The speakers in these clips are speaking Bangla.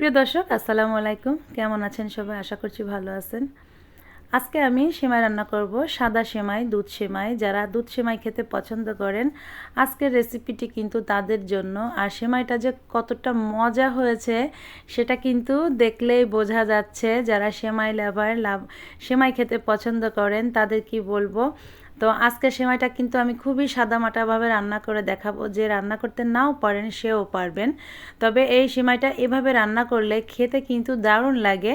প্রিয় দর্শক, আসসালামু আলাইকুম। কেমন আছেন সবাই? আশা করছি ভালো আছেন। আজকে আমি সেমাই রান্না করব, সাদা সেমাই, দুধ সেমাই। যারা দুধ সেমাই খেতে পছন্দ করেন, আজকের রেসিপিটি কিন্তু তাদের জন্য। আর সেমাইটা যে কতটা মজা হয়েছে, সেটা কিন্তু দেখলেই বোঝা যাচ্ছে। যারা সেমাই লাভার, লাভ, সেমাই খেতে পছন্দ করেন, তাদের কি বলব? তো আজকে সেমাইটা কিন্তু আমি খুবই সাদামাটাভাবে রান্না করে দেখাবো। যে রান্না করতে নাও পারেন, সেও পারবেন। তবে এই সেমাইটা এভাবে রান্না করলে খেতে কিন্তু দারুণ লাগে।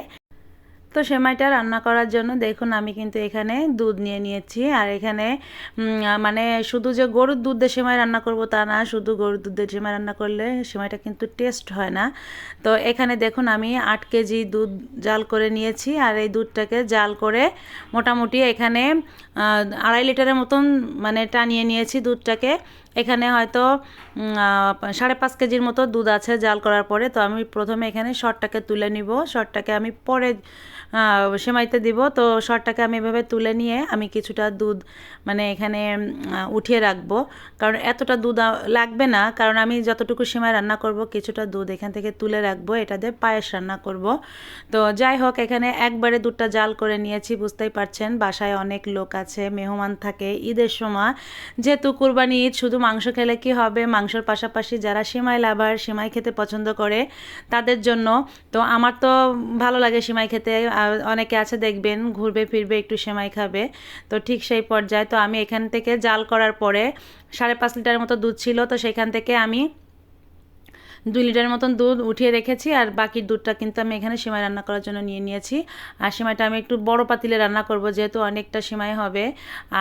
তো সেমাইটা রান্না করার জন্য দেখুন, আমি কিন্তু এখানে দুধ নিয়ে নিয়েছি। আর এখানে মানে শুধু যে গরুর দুধ দিয়ে সেমাই রান্না করব তা না, শুধু গরুর দুধ দিয়ে সেমাই রান্না করলে সেমাইটা কিন্তু টেস্ট হয় না। তো এখানে দেখুন, আমি আট কেজি দুধ জাল করে নিয়েছি। আর এই দুধটাকে জাল করে মোটামুটি এখানে আড়াই লিটারের মতন মানে টানিয়ে নিয়েছি দুধটাকে। এখানে হয়তো সাড়ে পাঁচ কেজির মতো দুধ আছে জাল করার পরে। তো আমি প্রথমে এখানে শর্টটাকে তুলে নিব। শর্টটাকে আমি পরে সেমাইতে দিব। তো শর্টটাকে আমি এভাবে তুলে নিয়ে আমি কিছুটা দুধ মানে এখানে উঠিয়ে রাখব। কারণ এতটা দুধ লাগবে না। কারণ আমি যতটুকু সেমাই রান্না করব, কিছুটা দুধ এখান থেকে তুলে রাখব। এটা দিয়ে পায়েস রান্না করব। তো যাই হোক, এখানে একবারে দুধটা জাল করে নিয়েছি। বুঝতেই পারছেন, বাসায় অনেক লোক আছে মেহমান থাকে ঈদের সময়। যেহেতু কুরবানি ঈদ, শুধু মাংস খেলে কি হবে? মাংসর পাশাপাশি যারা সিমাই লাভার, সিমাই খেতে পছন্দ করে, তাদের জন্য। তো আমার তো ভালো লাগে সিমাই খেতে। অনেকে আছে, দেখবেন, ঘুরবে, ফিরবে, একটু সেমাই খাবে। তো ঠিক সেই পর্যায়ে। তো আমি এখান থেকে জাল করার পরে সাড়ে পাঁচ লিটারের মতো দুধ ছিল, তো সেখান থেকে আমি দুই লিটার মতন দুধ উঠিয়ে রেখেছি আর বাকি দুধটা কিন্তু আমি এখানে সেমাই রান্না করার জন্য নিয়ে নিয়েছি। আর সেমাইটা আমি একটু বড় পাতিলে রান্না করব যেহেতু অনেকটা সেমাই হবে।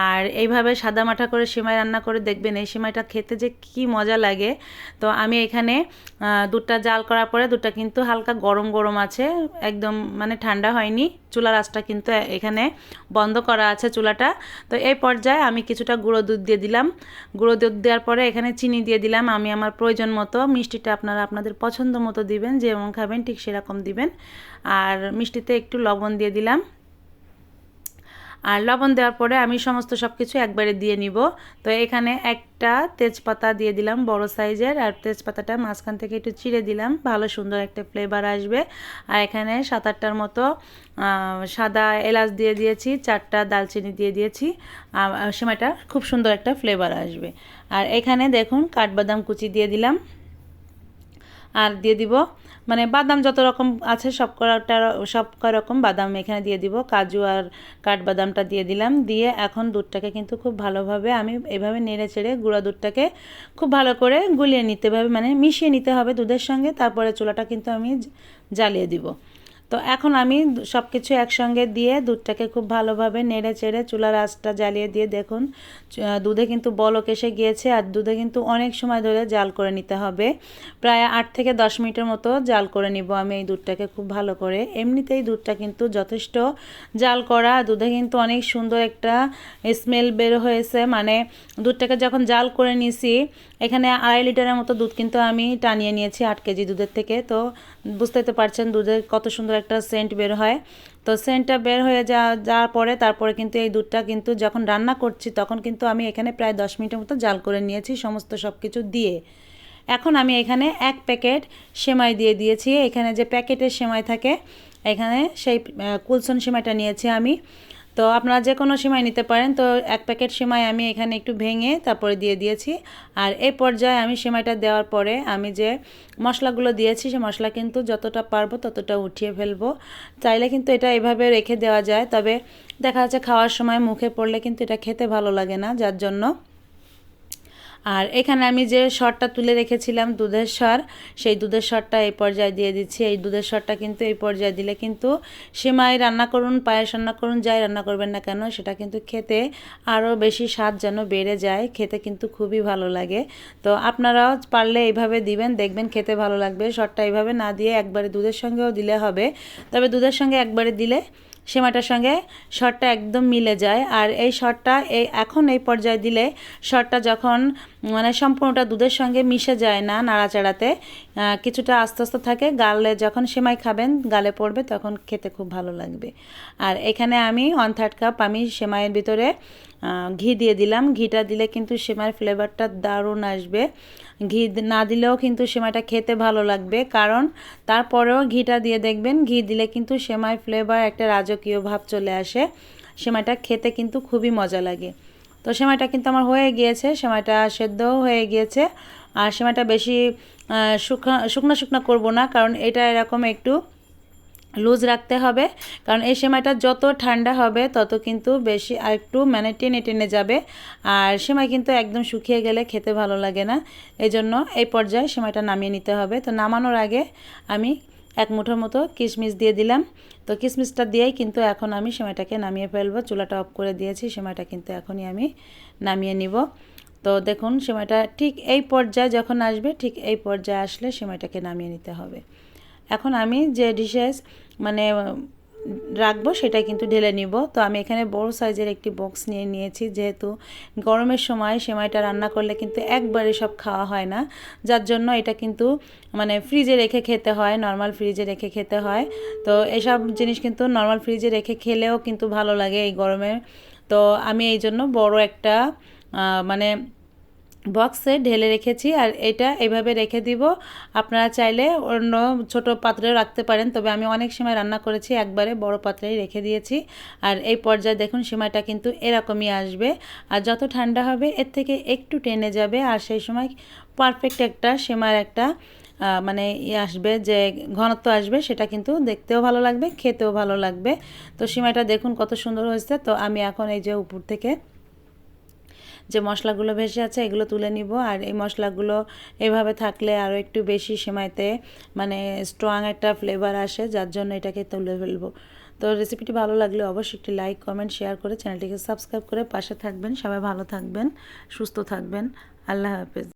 আর এইভাবে সাদা মাঠা করে সেমাই রান্না করে দেখবেন এই সেমাইটা খেতে যে কি মজা লাগে। তো আমি এখানে দুধটা জাল করার পরে দুধটা কিন্তু হালকা গরম গরম আছে, একদম মানে ঠান্ডা হয়নি। চুলার আঁচটা কিন্তু এখানে বন্ধ করা আছে চুলাটা। তো এই পর্যায়ে আমি কিছুটা গুঁড়ো দুধ দিয়ে দিলাম। গুঁড়ো দুধ দেওয়ার পরে এখানে চিনি দিয়ে দিলাম। আমি আমার প্রয়োজন মতো মিষ্টিটা আপনারা আপনাদের পছন্দ মতো দিবেন যেমন খাবেন ঠিক সেরকম দিবেন। আর মিষ্টিতে একটু লবণ দিয়ে দিলাম। আর লবণ দেওয়ার পরে আমি সমস্ত সব কিছু একবারে দিয়ে নিব। তো এখানে একটা তেজপাতা দিয়ে দিলাম বড় সাইজের, আর তেজপাতাটা মাঝখান থেকে একটু চিড়ে দিলাম। ভালো সুন্দর একটা ফ্লেভার আসবে। আর এখানে সাত আটটার মতো সাদা এলাচ দিয়ে দিয়েছি, চারটা দালচিনি দিয়ে দিয়েছি। সেমাইটা খুব সুন্দর একটা ফ্লেভার আসবে। আর এখানে দেখুন কাঠবাদাম কুচি দিয়ে দিলাম। আর দিয়ে দিব মানে বাদাম যত রকম আছে সব কটা সব রকম বাদাম এখানে দিয়ে দিব। কাজু আর কাঠবাদামটা দিয়ে দিলাম। দিয়ে এখন দুধটাকে কিন্তু খুব ভালোভাবে আমি এভাবে নেড়ে চেড়ে গুঁড়া দুধটাকে খুব ভালো করে গুলিয়ে নিতে হবে মানে মিশিয়ে নিতে হবে দুধের সঙ্গে। তারপরে চুলাটা কিন্তু আমি জ্বালিয়ে দিব। তো এখন আমি সব কিছু একসঙ্গে দিয়ে দুধটাকে খুব ভালোভাবে নেড়ে চেড়ে চুলার আঁচটা জ্বালিয়ে দিয়ে দেখুন দুধে কিন্তু বলক এসে গিয়েছে আর দুধে কিন্তু অনেক সময় ধরে জাল করে নিতে হবে। প্রায় আট থেকে দশ মিনিটের মতো জাল করে নিব আমি এই দুধটাকে খুব ভালো করে। এমনিতেই দুধটা কিন্তু যথেষ্ট জাল করা, দুধে কিন্তু অনেক সুন্দর একটা স্মেল বের হয়েছে। মানে দুধটাকে যখন জাল করে নিয়েছি এখানে আড়াই লিটারের মতো দুধ কিন্তু আমি টানিয়ে নিয়েছি আট কেজি দুধের থেকে। তো বুঝতে পারছেন দুধের কত সুন্দর একটা সেন্ট বের হয়। তো সেন্টটা বের হয়ে যাওয়া যাওয়ার পরে তারপরে কিন্তু এই দুধটা কিন্তু যখন রান্না করছি তখন কিন্তু আমি এখানে প্রায় দশ মিনিটের মতো জাল করে নিয়েছি সমস্ত সব কিছু দিয়ে। এখন আমি এখানে এক প্যাকেট সেমাই দিয়ে দিয়েছি। এখানে যে প্যাকেটের সেমাই থাকে, এখানে সেই কুলসন সেমাইটা নিয়েছি আমি। তো আপনারা যে কোনো সিমাই নিতে পারেন। তো এক প্যাকেট সিমাই আমি এখানে একটু ভেঙে তারপরে দিয়ে দিয়েছি। আর এই পর্যায়ে আমি সিমাইটা দেওয়ার পরে আমি যে মশলাগুলো দিয়েছি, সে মশলা কিন্তু যতটা পারব ততটা উঠিয়ে ফেলব। চাইলে কিন্তু এটা এভাবে রেখে দেওয়া যায়। তবে দেখা যাচ্ছে খাওয়ার সময় মুখে পড়লে কিন্তু এটা খেতে ভালো লাগে না, যার জন্য আর এখানে আমি যে শরটা তুলে রেখেছিলাম দুধের স্বর সেই দুধের স্বরটা এই পর্যায়ে দিয়ে দিচ্ছি। এই দুধের স্বরটা কিন্তু এই পর্যায়ে দিলে কিন্তু সেমাই রান্না করুন, পায়েস রান্না করুন, যাই রান্না করবেন না কেন, সেটা কিন্তু খেতে আরও বেশি স্বাদ যেন বেড়ে যায়। খেতে কিন্তু খুবই ভালো লাগে। তো আপনারাও পারলে এইভাবে দিবেন, দেখবেন খেতে ভালো লাগবে। শরটা এইভাবে না দিয়ে একবারে দুধের সঙ্গেও দিলে হবে। তবে দুধের সঙ্গে একবারে দিলে সেমাটার সঙ্গে শটটা একদম মিলে যায়। আর এই শটটা এই এখন এই পর্যায়ে দিলে শটটা যখন মানে সম্পূর্ণটা দুধের সঙ্গে মিশে যায় না নাড়াচাড়াতে। কিছুটা আস্তে আস্তে থাকে। গালে যখন সেমাই খাবেন, গালে পড়বে, তখন খেতে খুব ভালো লাগবে। আর এখানে আমি ওয়ান থার্ড কাপ আমি সেমাইয়ের ভিতরে ঘি দিয়ে দিলাম। ঘিটা দিলে কিন্তু সেমাইয়ের ফ্লেভারটা দারুণ আসবে। ঘি না দিলেও কিন্তু সেমাইটা খেতে ভালো লাগবে। কারণ তারপরেও ঘিটা দিয়ে দেখবেন, ঘি দিলে কিন্তু সেমাই ফ্লেভার একটা রাজকীয় ভাব চলে আসে। সেমাইটা খেতে কিন্তু খুবই মজা লাগে। তো সেমাইটা কিন্তু আমার হয়ে গিয়েছে, সেমাইটা সেদ্ধও হয়ে গিয়েছে। আর সেমাইটা বেশি শুকনা, শুকনো শুকনো করব না, কারণ এটা এরকম একটু লুজ রাখতে হবে। কারণ এই সেমাইটা যত ঠান্ডা হবে, তত কিন্তু বেশি আর একটু মানে টেনে টেনে যাবে। আর সেমাই কিন্তু একদম শুকিয়ে গেলে খেতে ভালো লাগে না। এই জন্য এই পর্যায়ে সেমাইটা নামিয়ে নিতে হবে। তো নামানোর আগে আমি এক মুঠোর মতো কিশমিশ দিয়ে দিলাম। তো কিশমিশটা দিয়েই কিন্তু এখন আমি সেমাইটাকে নামিয়ে ফেলব। চুলাটা অফ করে দিয়েছি, সেমাইটা কিন্তু এখনই আমি নামিয়ে নিব। তো দেখুন, সেমাইটা ঠিক এই পর্যায়ে যখন আসবে, ঠিক এই পর্যায়ে আসলে সেমাইটাকে নামিয়ে নিতে হবে। এখন আমি যে ডিশেস মানে রাখব সেটা কিন্তু ঢেলে নিব। তো আমি এখানে বড় সাইজের একটি বক্স নিয়ে নিয়েছি, যেহেতু গরমের সময় সেমাইটা রান্না করলে কিন্তু একবারে সব খাওয়া হয় না। যার জন্য এটা কিন্তু মানে ফ্রিজে রেখে খেতে হয় নর্মাল ফ্রিজে রেখে খেতে হয়। তো এসব জিনিস কিন্তু নর্মাল ফ্রিজে রেখে খেলেও কিন্তু ভালো লাগে এই গরমে। তো আমি এই জন্য বড় একটা মানে বক্সে ঢেলে রেখেছি আর এটা এভাবে রেখে দিব। আপনারা চাইলে অন্য ছোট পাত্রে রাখতে পারেন, তবে আমি অনেক সময় রান্না করেছি, একবারে বড় পাত্রেই রেখে দিয়েছি। আর এই পর্যায়ে দেখুন সিমাইটা কিন্তু এরকমই আসবে। আর যত ঠান্ডা হবে, এর থেকে একটু টেনে যাবে, আর সেই সময় পারফেক্ট একটা সেমার একটা মানে ইয়ে আসবে, যে ঘনত্ব আসবে, সেটা কিন্তু দেখতেও ভালো লাগবে, খেতেও ভালো লাগবে। তো সিমাইটা দেখুন কত সুন্দর হয়েছে। তো আমি এখন এই যে উপর থেকে যে মশলাগুলো ভেসে আছে, এগুলো তুলে নিব। আর এই মশলাগুলো এভাবে থাকলে আরও একটু বেশি সেমাইতে মানে স্ট্রং একটা ফ্লেভার আসে, যার জন্য এটাকে তুলে ফেলব। তো রেসিপিটি ভালো লাগলে অবশ্যই একটি লাইক কমেন্ট শেয়ার করে চ্যানেলটিকে সাবস্ক্রাইব করে পাশে থাকবেন। সবাই ভালো থাকবেন, সুস্থ থাকবেন। আল্লাহ হাফেজ।